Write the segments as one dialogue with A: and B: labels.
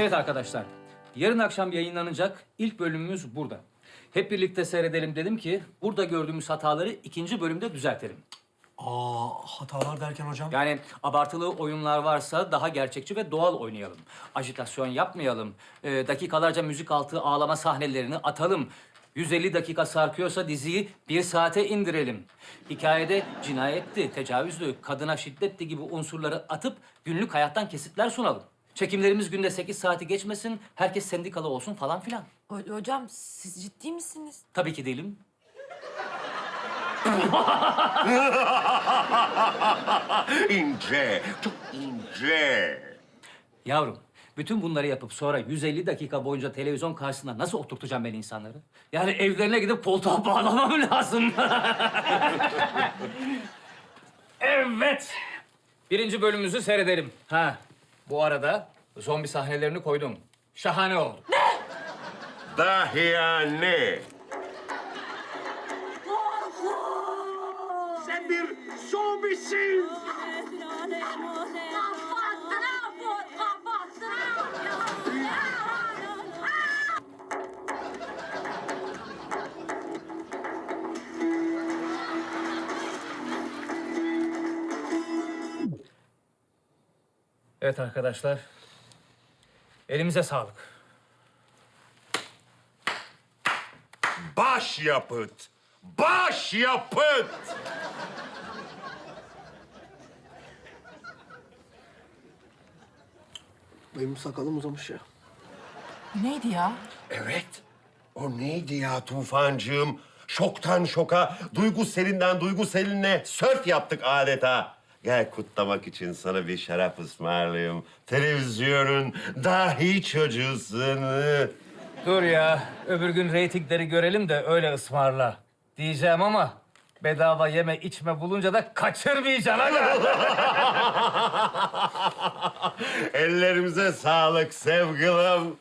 A: Evet arkadaşlar, yarın akşam yayınlanacak ilk bölümümüz burada. Hep birlikte seyredelim dedim ki burada gördüğümüz hataları ikinci bölümde düzeltelim.
B: Aa hatalar derken hocam?
A: Yani abartılı oyunlar varsa daha gerçekçi ve doğal oynayalım. Ajitasyon yapmayalım. Ee, dakikalarca müzik altı ağlama sahnelerini atalım. 150 dakika sarkıyorsa diziyi bir saate indirelim. Hikayede cinayetti, tecavüzdü, kadına şiddetti gibi unsurları atıp günlük hayattan kesitler sunalım. Çekimlerimiz günde 8 saati geçmesin, herkes sendikalı olsun falan filan.
C: Ho- Hocam siz ciddi misiniz?
A: Tabii ki değilim.
D: İnce, çok ince.
A: Yavrum, bütün bunları yapıp sonra 150 dakika boyunca televizyon karşısında nasıl oturtacağım ben insanları? Yani evlerine gidip koltuğa bağlamam lazım. evet. Birinci bölümümüzü seyredelim. Ha, bu arada zombi sahnelerini koydum. Şahane oldu.
D: Dahiyane.
E: Sen bir zombisin.
A: Evet arkadaşlar. Elimize sağlık.
D: Başyapıt. Başyapıt.
B: Benim sakalım uzamış ya.
C: Neydi ya?
D: Evet. O neydi ya Tufancığım? Şoktan şoka, duygu selinden duygu seline sörf yaptık adeta. Gel kutlamak için sana bir şarap ısmarlayayım. Televizyonun dahi çocuğusun.
A: Dur ya, öbür gün reytingleri görelim de öyle ısmarla. Diyeceğim ama bedava yeme içme bulunca da kaçırmayacaksın aga.
D: Ellerimize sağlık sevgilim.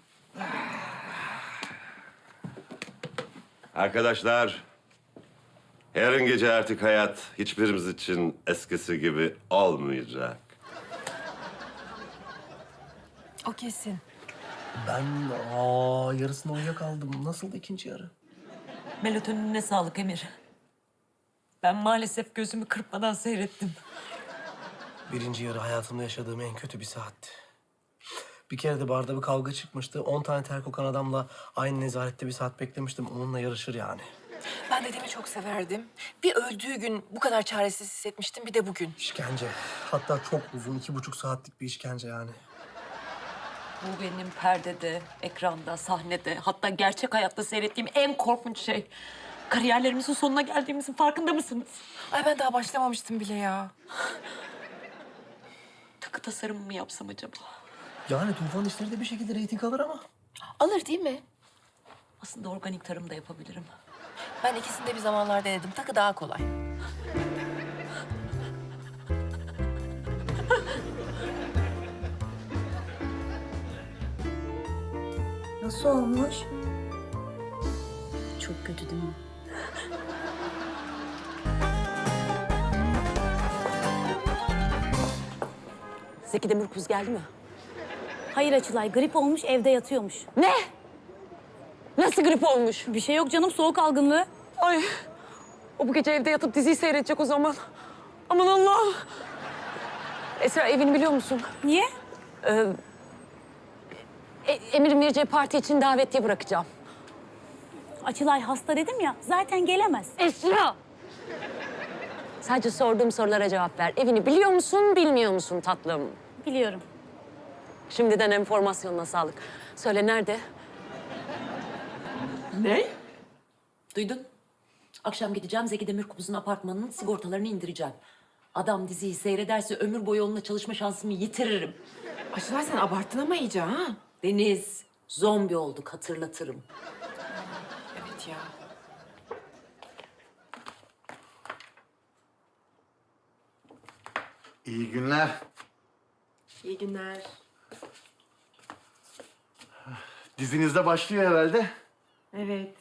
D: Arkadaşlar, yarın gece artık hayat hiçbirimiz için eskisi gibi olmayacak.
C: O kesin.
B: Ben aa yarısına uyuyakaldım. Nasıldı ikinci yarı?
C: Melatonine sağlık Emir. Ben maalesef gözümü kırpmadan seyrettim.
B: Birinci yarı hayatımda yaşadığım en kötü bir saatti. Bir kere de barda bir kavga çıkmıştı. 10 tane ter kokan adamla aynı nezarette bir saat beklemiştim. Onunla yarışır yani.
F: Ben dedemi çok severdim. Bir öldüğü gün bu kadar çaresiz hissetmiştim bir de bugün.
B: İşkence. Hatta çok uzun, iki buçuk saatlik bir işkence yani.
C: Bu benim perdede, ekranda, sahnede, hatta gerçek hayatta seyrettiğim en korkunç şey. Kariyerlerimizin sonuna geldiğimizin farkında mısınız?
F: Ay ben daha başlamamıştım bile ya.
C: Takı tasarımı mı yapsam acaba?
B: Yani Tufan işleri de bir şekilde reyting alır ama.
F: Alır değil mi?
C: Aslında organik tarım da yapabilirim.
F: Ben ikisini de bir zamanlar denedim. Takı daha kolay.
G: Nasıl olmuş? Çok kötü değil mi?
C: Zeki Demirkubuz geldi mi?
G: Hayır Açılay, grip olmuş evde yatıyormuş.
C: Ne? Nasıl grip olmuş?
G: Bir şey yok canım, soğuk algınlığı.
C: Ay, o bu gece evde yatıp diziyi seyredecek o zaman. Aman Allah'ım. Esra evini biliyor musun?
G: Niye?
C: E, Emir'in vereceği parti için davetiye bırakacağım.
G: Açılay hasta dedim ya, zaten gelemez.
C: Esra! Sadece sorduğum sorulara cevap ver. Evini biliyor musun, bilmiyor musun tatlım?
G: Biliyorum.
C: Şimdiden enformasyonuna sağlık. Söyle nerede? Ne? Duydun. Akşam gideceğim Zeki Demirkubuz'un apartmanının sigortalarını indireceğim. Adam diziyi seyrederse ömür boyu onunla çalışma şansımı yitiririm.
F: Açılar sen abarttın ama iyice ha.
C: Deniz, zombi olduk hatırlatırım.
F: Evet ya.
H: İyi günler.
F: İyi günler.
H: Dizinizde başlıyor herhalde.
F: Evet.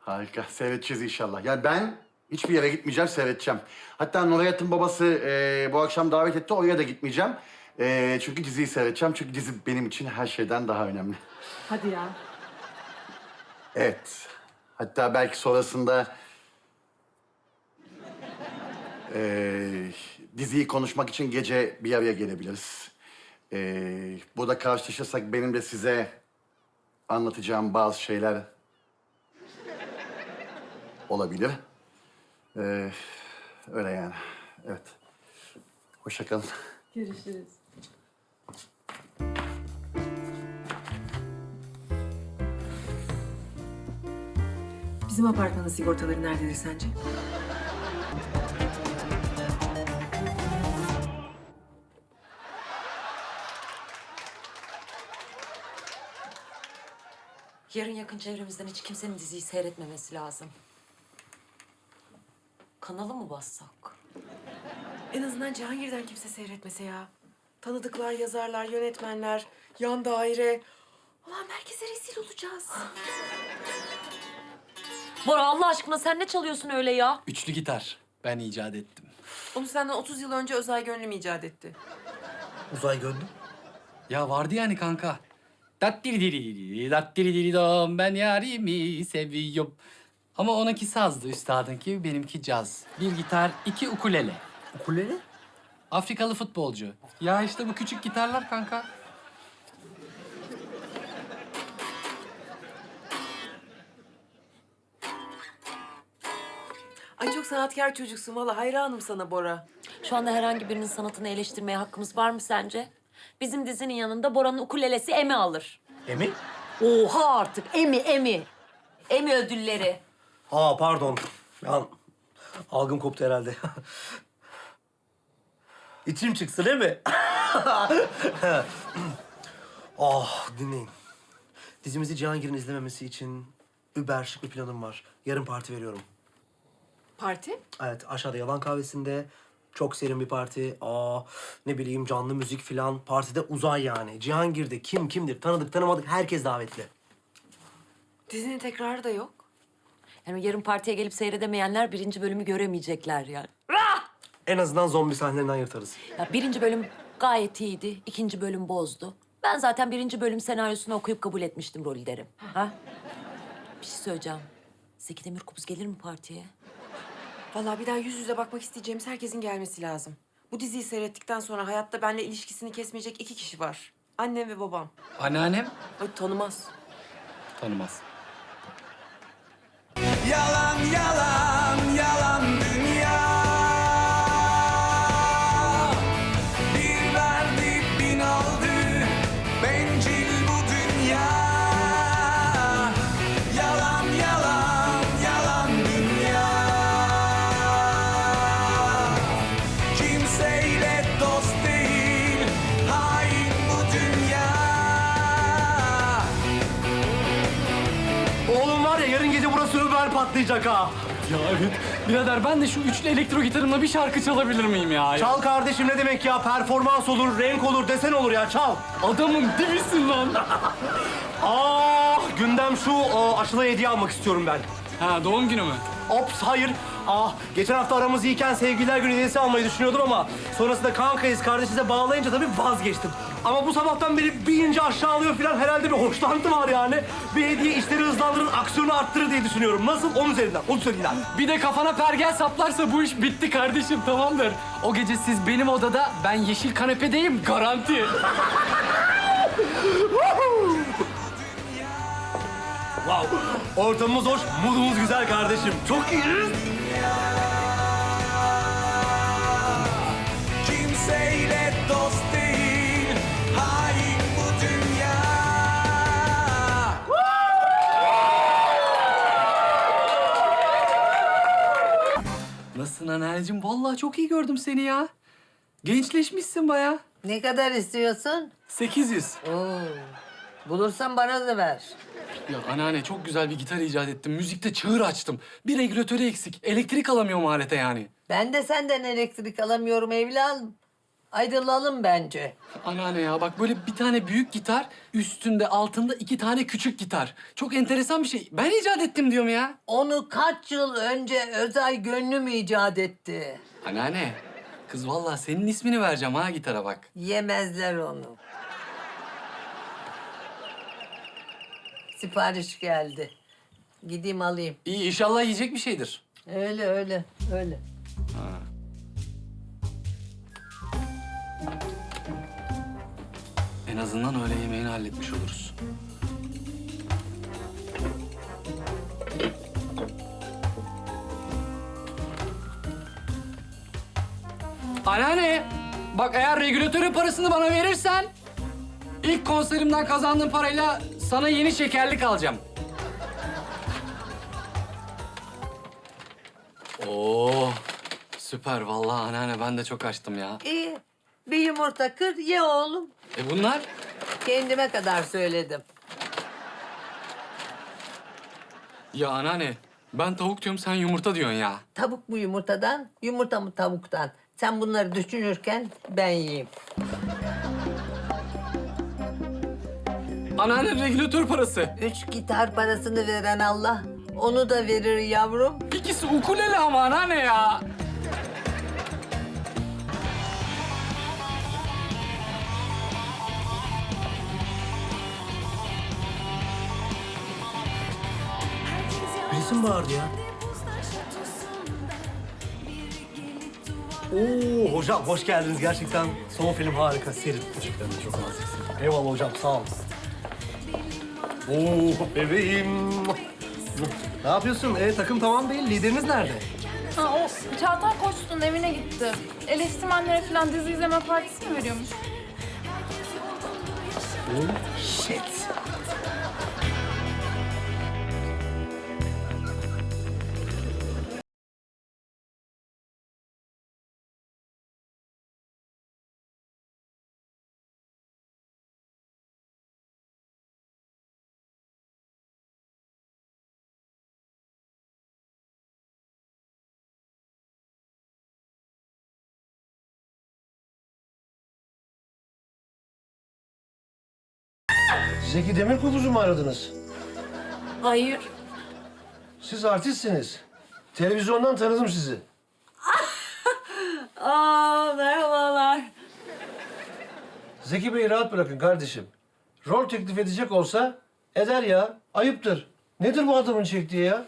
H: Harika. Seyredeceğiz inşallah. Ya ben hiçbir yere gitmeyeceğim, seyredeceğim. Hatta Nurayat'ın babası eee, bu akşam davet etti. Oraya da gitmeyeceğim. Ee, çünkü diziyi seyredeceğim. Çünkü dizi benim için her şeyden daha önemli.
F: Hadi ya.
H: Evet. Hatta belki sonrasında... ee, diziyi konuşmak için gece bir araya gelebiliriz. Ee, burada karşılaşırsak benim de size anlatacağım bazı şeyler olabilir. Ee, öyle yani. Evet. Hoşça kalın.
F: Görüşürüz. Bizim apartmanın sigortaları nerededir sence?
C: Yarın yakın çevremizden hiç kimsenin diziyi seyretmemesi lazım. Kanalı mı bassak?
F: En azından Cihangir'den kimse seyretmese ya. Tanıdıklar, yazarlar, yönetmenler, yan daire. Ulan herkese rezil olacağız.
C: Bora Allah aşkına sen ne çalıyorsun öyle ya?
I: Üçlü gitar. Ben icat ettim.
F: Onu senden 30 yıl önce Özay Gönlüm icat etti.
B: Uzay gönlüm.
I: Ya vardı yani kanka. Dattiri diri dattiri diri dom ben yarimi seviyorum. Ama onunki sazdı üstadınki, benimki caz. Bir gitar, iki ukulele.
B: Ukulele?
I: Afrikalı futbolcu. Ya işte bu küçük gitarlar kanka.
F: Ay çok sanatkar çocuksun valla hayranım sana Bora.
C: Şu anda herhangi birinin sanatını eleştirmeye hakkımız var mı sence? Bizim dizinin yanında Bora'nın ukulelesi Emi alır.
B: Emin?
C: Oha artık Emi Emi. Emi ödülleri.
B: Aa pardon. Ya algım koptu herhalde. İçim çıksın değil mi? ah dinleyin. Dizimizi Cihangir'in izlememesi için über şık bir planım var. Yarın parti veriyorum.
F: Parti?
B: Evet aşağıda yalan kahvesinde çok serin bir parti. Aa ne bileyim canlı müzik filan. Partide uzay yani. Cihangir'de kim kimdir tanıdık tanımadık herkes davetli.
F: Dizinin tekrarı da yok.
C: Yani yarın partiye gelip seyredemeyenler birinci bölümü göremeyecekler yani.
B: En azından zombi sahnelerinden yırtarız.
C: Ya birinci bölüm gayet iyiydi. ikinci bölüm bozdu. Ben zaten birinci bölüm senaryosunu okuyup kabul etmiştim rolü derim. Ha? Bir şey söyleyeceğim. Zeki Demirkubuz gelir mi partiye?
F: Vallahi bir daha yüz yüze bakmak isteyeceğimiz herkesin gelmesi lazım. Bu diziyi seyrettikten sonra hayatta benimle ilişkisini kesmeyecek iki kişi var. Annem ve babam.
I: Anneannem
F: Ay tanımaz.
I: tanımaz.
E: Yalan yalan yalan
B: Uber patlayacak ha.
I: Ya evet. Birader ben de şu üçlü elektro gitarımla bir şarkı çalabilir miyim ya?
B: Çal kardeşim ne demek ya? Performans olur, renk olur, desen olur ya çal.
I: Adamın dibisin lan.
B: Ah gündem şu aa, Aşıl'a hediye almak istiyorum ben.
I: Ha doğum günü mü?
B: Ops hayır. Ah geçen hafta aramız iyiyken sevgililer günü hediyesi almayı düşünüyordum ama sonrasında kankayız kardeşinize bağlayınca tabii vazgeçtim. Ama bu sabahtan beri bir ince aşağı alıyor falan herhalde bir hoşlantı var yani. Bir hediye işleri hızlandırır, aksiyonu arttırır diye düşünüyorum. Nasıl? Onun üzerinden, onun üzerinden.
I: Bir de kafana pergel saplarsa bu iş bitti kardeşim tamamdır. O gece siz benim odada ben yeşil kanepedeyim garanti.
B: Wow. Ortamımız hoş, moodumuz güzel kardeşim. Çok iyiyiz.
I: Anneanneciğim? Vallahi çok iyi gördüm seni ya. Gençleşmişsin baya.
J: Ne kadar istiyorsun?
I: 800.
J: Oo. Bulursan bana da ver.
I: Ya anneanne çok güzel bir gitar icat ettim. Müzikte çığır açtım. Bir regülatörü eksik. Elektrik alamıyorum alete yani.
J: Ben de senden elektrik alamıyorum evladım. Ayrılalım bence.
I: Anneanne ya bak böyle bir tane büyük gitar, üstünde altında iki tane küçük gitar. Çok enteresan bir şey. Ben icat ettim diyorum ya.
J: Onu kaç yıl önce Özay Gönlüm icat etti.
I: Anneanne, Kız vallahi senin ismini vereceğim ha gitara bak.
J: Yemezler onu. Sipariş geldi. Gideyim alayım.
I: İyi inşallah yiyecek bir şeydir.
J: Öyle öyle öyle.
I: Azından öğle yemeğini halletmiş oluruz. Anneanne, bak eğer regülatörün parasını bana verirsen... ...ilk konserimden kazandığım parayla sana yeni şekerlik alacağım. Oo, süper vallahi anneanne ben de çok açtım ya.
J: İyi. Bir yumurta kır ye oğlum.
I: E bunlar?
J: Kendime kadar söyledim.
I: Ya anneanne, ben tavuk diyorum sen yumurta diyorsun ya.
J: Tavuk mu yumurtadan, yumurta mı tavuktan? Sen bunları düşünürken ben yiyeyim.
I: Anneanne regülatör parası.
J: Üç gitar parasını veren Allah, onu da verir yavrum.
I: İkisi ukulele ama anneanne ya.
B: Mi bağırdı ya? Oo hocam hoş geldiniz. Gerçekten son film harika. Serin. Teşekkür ederim. Çok naziksin. Eyvallah hocam sağ olun. Oo bebeğim. Ne yapıyorsun? E, takım tamam değil. Lideriniz nerede?
K: Ha, o Çağatay Koçlu'nun evine gitti. Eleştirmenlere falan dizi izleme partisi mi veriyormuş?
B: Shit.
L: Zeki Demirkubuz'u mu aradınız?
C: Hayır.
L: Siz artistsiniz. Televizyondan tanıdım sizi.
C: Aa merhabalar.
L: Zeki Bey'i rahat bırakın kardeşim. Rol teklif edecek olsa eder ya. Ayıptır. Nedir bu adamın çektiği ya?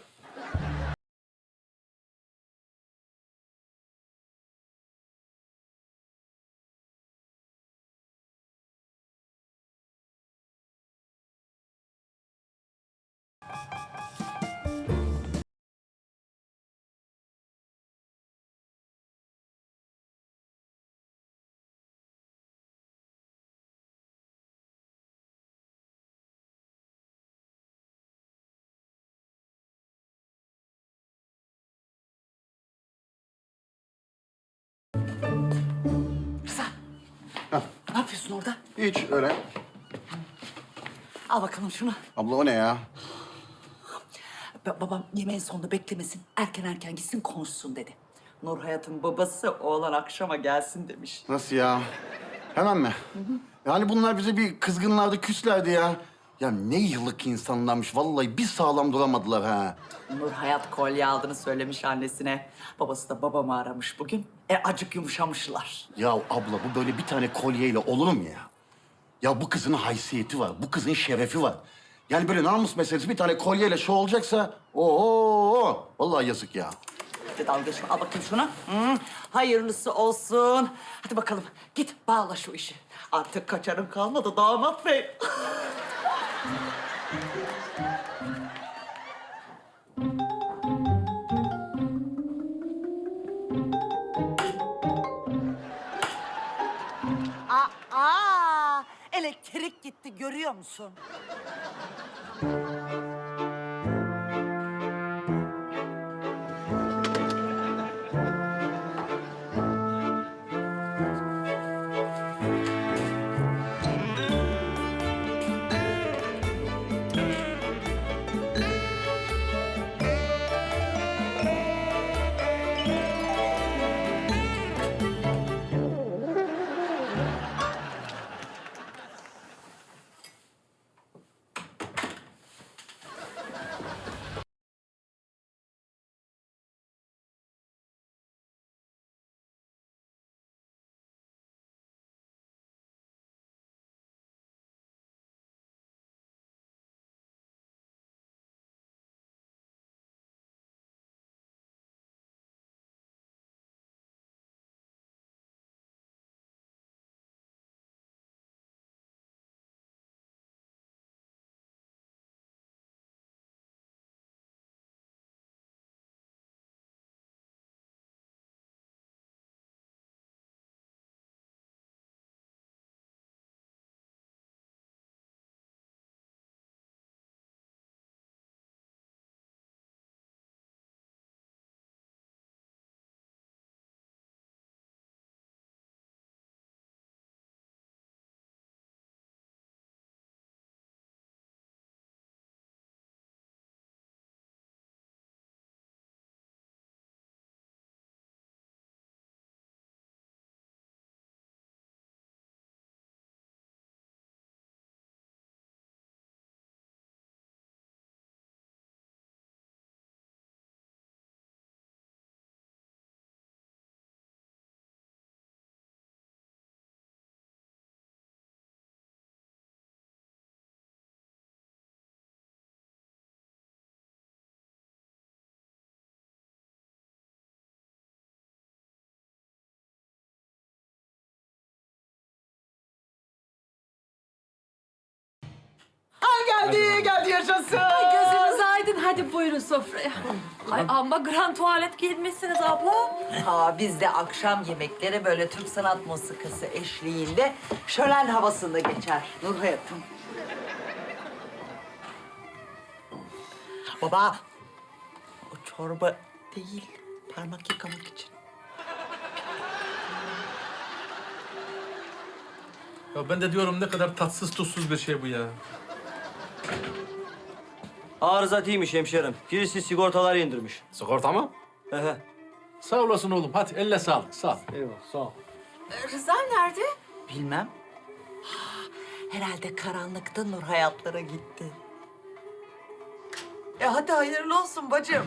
J: Ne yapıyorsun orada?
H: Hiç öyle.
J: Al bakalım şunu.
H: Abla o ne ya?
J: Ba- babam yemeğin sonunda beklemesin. Erken erken gitsin konuşsun dedi. Nur Hayat'ın babası oğlan akşama gelsin demiş.
H: Nasıl ya? Hemen mi? Yani bunlar bize bir kızgınlardı, küslerdi ya. Ya ne yıllık insanlarmış. Vallahi bir sağlam duramadılar ha.
J: Nur Hayat kolye aldığını söylemiş annesine. Babası da babamı aramış bugün. E acık yumuşamışlar.
H: Ya abla bu böyle bir tane kolyeyle olur mu ya? Ya bu kızın haysiyeti var, bu kızın şerefi var. Yani böyle namus meselesi bir tane kolyeyle şu olacaksa... Oo, vallahi yazık ya.
J: Hadi dalga geçme. Al bakayım şunu. Hı, hayırlısı olsun. Hadi bakalım git bağla şu işi. Artık kaçarın kalmadı damat bey.
M: elektrik gitti görüyor musun?
J: Geldi, geldi yaşasın.
C: Ay gözünüz aydın. Hadi buyurun sofraya. Ay amma grand tuvalet giyinmişsiniz abla.
J: Ha biz de akşam yemekleri böyle Türk sanat musikası eşliğinde şölen havasında geçer Nur hayatım. Baba, o çorba değil, parmak yıkamak için.
L: Ya ben de diyorum ne kadar tatsız tuzsuz bir şey bu ya.
B: Arızatıymış hemşerim. Birisi sigortalar indirmiş.
L: Sigorta mı?
B: Ehe.
L: Sağ olasın oğlum. Hadi elle sağlık. Sağ ol.
B: Eyvallah sağ ol.
F: Rıza nerede?
J: Bilmem. Ha, Herhalde karanlıkta Nur hayatlara gitti. E hadi hayırlı olsun bacım.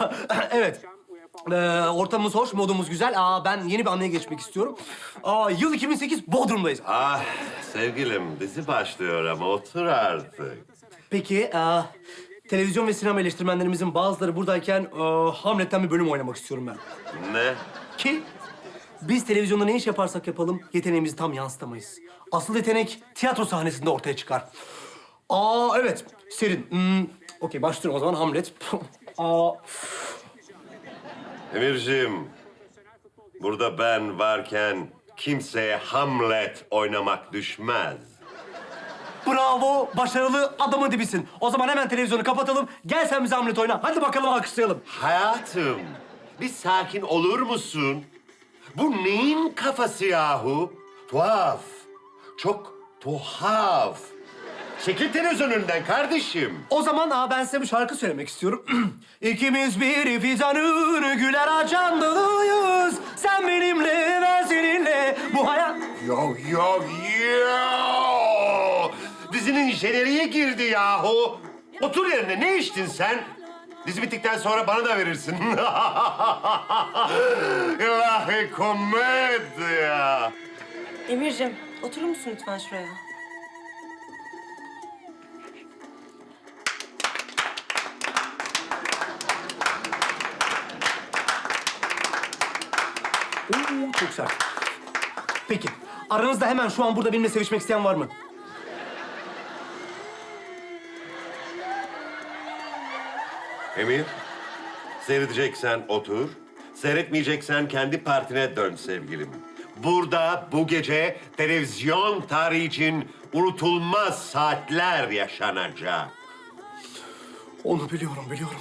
B: evet. Ee, ortamımız hoş, modumuz güzel. Aa, ben yeni bir anıya geçmek istiyorum. Aa, yıl 2008 Bodrum'dayız.
D: Ah sevgilim dizi başlıyor ama otur artık.
B: Peki, aa, televizyon ve sinema eleştirmenlerimizin bazıları buradayken aa, Hamlet'ten bir bölüm oynamak istiyorum ben.
D: Ne?
B: Ki biz televizyonda ne iş yaparsak yapalım yeteneğimizi tam yansıtamayız. Asıl yetenek tiyatro sahnesinde ortaya çıkar. Aa evet, serin. Hmm, Okey, başlıyorum o zaman Hamlet. Aa,
D: Emirciğim, burada ben varken kimseye Hamlet oynamak düşmez.
B: bravo, başarılı adamın dibisin. O zaman hemen televizyonu kapatalım. Gel sen bize Hamlet oyna. Hadi bakalım alkışlayalım.
D: Hayatım, bir sakin olur musun? Bu neyin kafası yahu? Tuhaf, çok tuhaf. Çekil önünden kardeşim.
B: O zaman aa, ben size bir şarkı söylemek istiyorum. İkimiz bir fidanın güler açan dalıyız. Sen benimle, ben seninle. Bu hayat...
D: Yo yo yo! Dizinin jeneriğe girdi yahu. Otur yerine ne içtin sen? Dizi bittikten sonra bana da verirsin. İlahi komedya.
F: Emir'cim oturur musun lütfen şuraya?
B: Oo, çok sert. Peki, aranızda hemen şu an burada benimle sevişmek isteyen var mı?
D: Emir, seyredeceksen otur. Seyretmeyeceksen kendi partine dön sevgilim. Burada bu gece televizyon tarihi için unutulmaz saatler yaşanacak.
B: Onu biliyorum, biliyorum.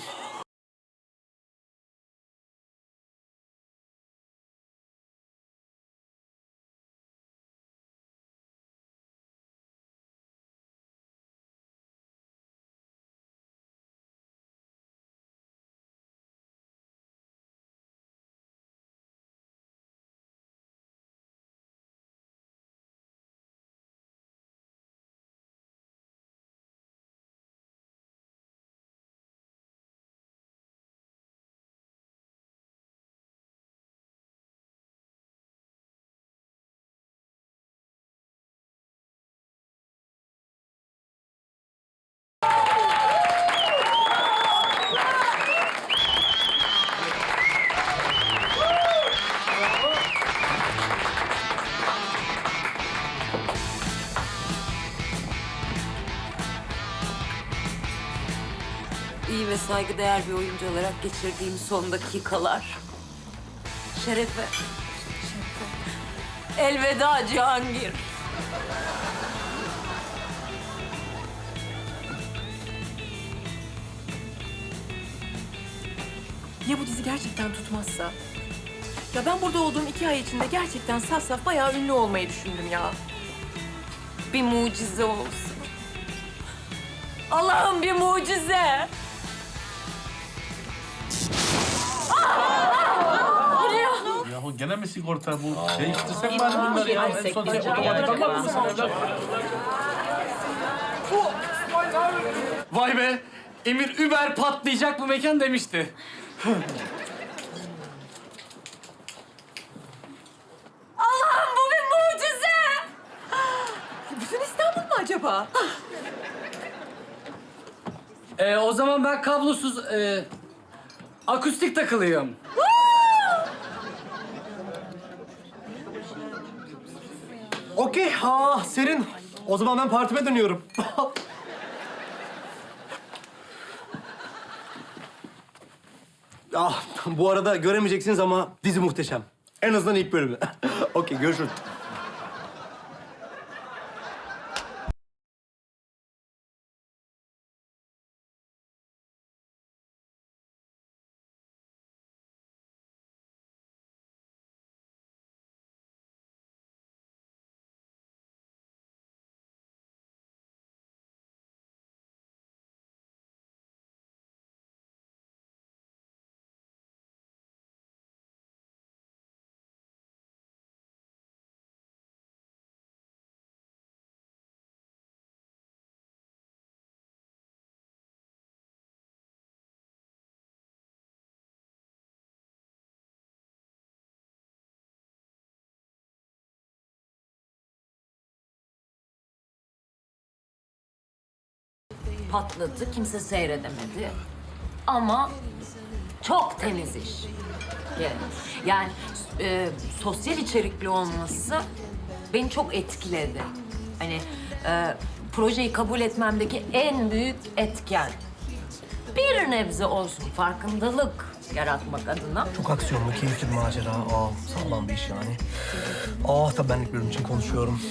C: Ve saygıdeğer bir oyuncu olarak geçirdiğim son dakikalar. Şerefe. Elveda Cihangir.
F: Ya bu dizi gerçekten tutmazsa? Ya ben burada olduğum iki ay içinde gerçekten saf saf bayağı ünlü olmayı düşündüm ya.
C: Bir mucize olsun. Allah'ım bir mucize.
L: Gene mi sigorta bu? Değiştirsek bari bunları ya. En son tek otomatik mısın evlat?
I: Vay be! Emir Uber patlayacak bu mekan demişti.
C: Allah'ım bu bir mucize!
F: Bütün İstanbul mu acaba?
I: Ee, o zaman ben kablosuz e, akustik takılıyorum.
B: Okey, ha serin. O zaman ben partime dönüyorum. ah, bu arada göremeyeceksiniz ama dizi muhteşem. En azından ilk bölümü. Okey, görüşürüz.
C: Patladı, kimse seyredemedi. Ama çok temiz iş. Yani, e, sosyal içerikli olması beni çok etkiledi. Hani e, projeyi kabul etmemdeki en büyük etken. Bir nebze olsun farkındalık yaratmak adına.
B: Çok aksiyonlu, keyifli bir macera. Aa, sağlam bir iş yani. Ah, tabii ben ilk bölüm için konuşuyorum.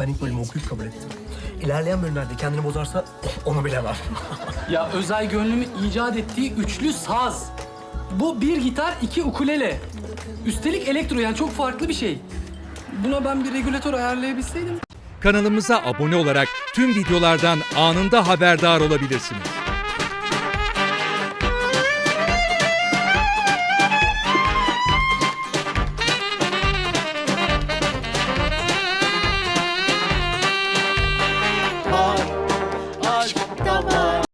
B: Ben ilk bölümü okuyup kabul ettim. İlerleyen bölümlerde kendini bozarsa onu bilemem.
I: Ya Özay Gönlüm'ün icat ettiği üçlü saz. Bu bir gitar, iki ukulele. Üstelik elektro yani çok farklı bir şey. Buna ben bir regülatör ayarlayabilseydim.
E: Kanalımıza abone olarak tüm videolardan anında haberdar olabilirsiniz.